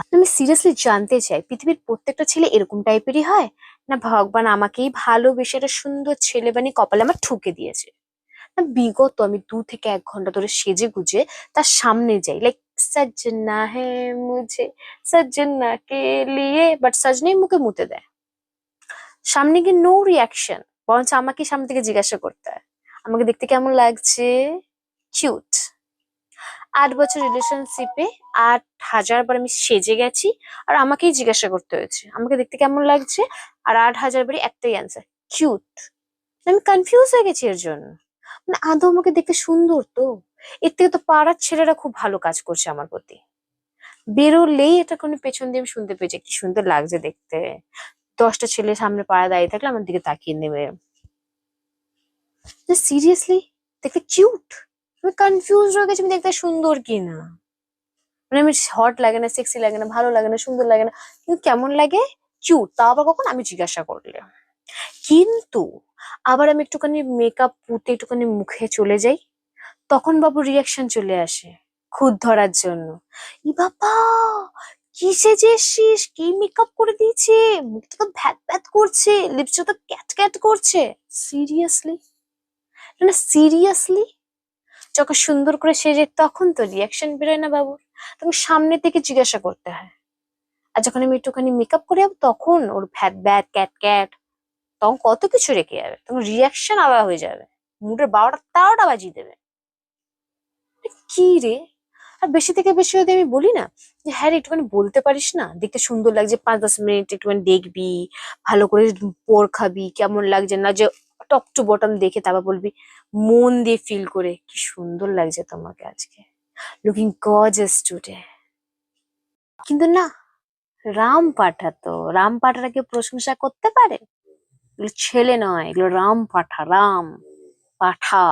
আমি সিরিয়াসলি জানতে চাই, পৃথিবীর প্রত্যেকটা ছেলে এরকম টাইপেরই হয়? না ভগবান আমাকেই ভালোবেসে একটা সুন্দর ছেলে বানিয়ে কপালে আমার ঠুকে দিয়েছে? না বিগত আমি দু থেকে এক ঘণ্টা ধরে সেজে গুজে তার সামনে যাই লাইক সজ্জনা হে মুঝে, সজ্জনা কে লিয়ে বাট সজনে মুখে মুতে দেয়। সামনে গিয়ে নো রিয়াকশন বরঞ্চ আমাকে সামনে থেকে জিজ্ঞাসা করতে হয়, আমাকে দেখতে কেমন লাগছে? কিউট আট বছর রিলেশনশিপে আট হাজার বার আমি সেজে গেছি আর আমাকেই জিজ্ঞাসা করতে হয়েছে। আমাকে দেখতে কেমন লাগছে? আর আট হাজার বারই একটাই অ্যান্সার কিউট আমি কনফিউজ হয়ে গেছি এর জন্য। মানে আদৌ আমাকে দেখতে সুন্দর তো? এর থেকে তো পাড়ার ছেলেরা খুব ভালো কাজ করছে আমার প্রতি। বেরোলেই এটা কোনো পেছন দিয়ে আমি শুনতে পেয়েছি কি সুন্দর লাগছে দেখতে। দশটা ছেলে সামনে পাড়া দাঁড়িয়ে থাকলে আমার দিকে তাকিয়ে নেবে। সিরিয়াসলি দেখতে কিউট আমি কনফিউজ হয়ে গেছি, আমি দেখতে সুন্দর কি না মানে আমি হট লাগে না সেক্সি লাগে না, ভালো লাগে না, সুন্দর লাগে না, কিন্তু কেমন লাগে? কিউট তা আবার কখন? আমি জিজ্ঞাসা করলে কিন্তু আবার আমি একটুখানি মেকআপ পুঁতে একটুখানি মুখে চলে যাই, তখন বাবু রিয়াকশন চলে আসে, খুদ ধরার জন্য। ই বাবা কি সেজেছিস কি মেকআপ করে দিয়েছে? মুখটা তো ভ্যাত ভ্যাত করছে লিপস্টা তো ক্যাট ক্যাট করছে। সিরিয়াসলি না সিরিয়াসলি যখন সুন্দর করে সেজে, তখন তো রিয়াকশন বেরোয় না বাবুর। তখন সামনে থেকে জিজ্ঞাসা করতে হয়। আর যখন আমি একটুখানি মেকআপ করে যাব তখন ওর ভ্যাট ব্যাট ক্যাট ক্যাট তখন কত কিছু রেখে যাবে। তখন রিয়াকশন আবার হয়ে যাবে। মুডের বারোটা তেরোটা বাজিয়ে দেবে। কি রে? আর বেশি থেকে বেশি যদি আমি বলি না, যে হ্যাঁ রে, একটুখানি বলতে পারিস না? দেখতে সুন্দর লাগছে, পাঁচ দশ মিনিট একটুখানি দেখবি, ভালো করে পোর খাবি, কেমন লাগছে না যে টপ টু বটম দেখে তারপর বলবি, মন দিয়ে ফিল করে, কি সুন্দর লাগছে তোমাকে আজকে। লুকিং গজেস টুডে কিন্তু না, রাম পাঠা তো রাম পাঠাটা কেউ প্রশংসা করতে পারে? এগুলো ছেলে নয়, এগুলো রাম পাঠা রাম পাঠা।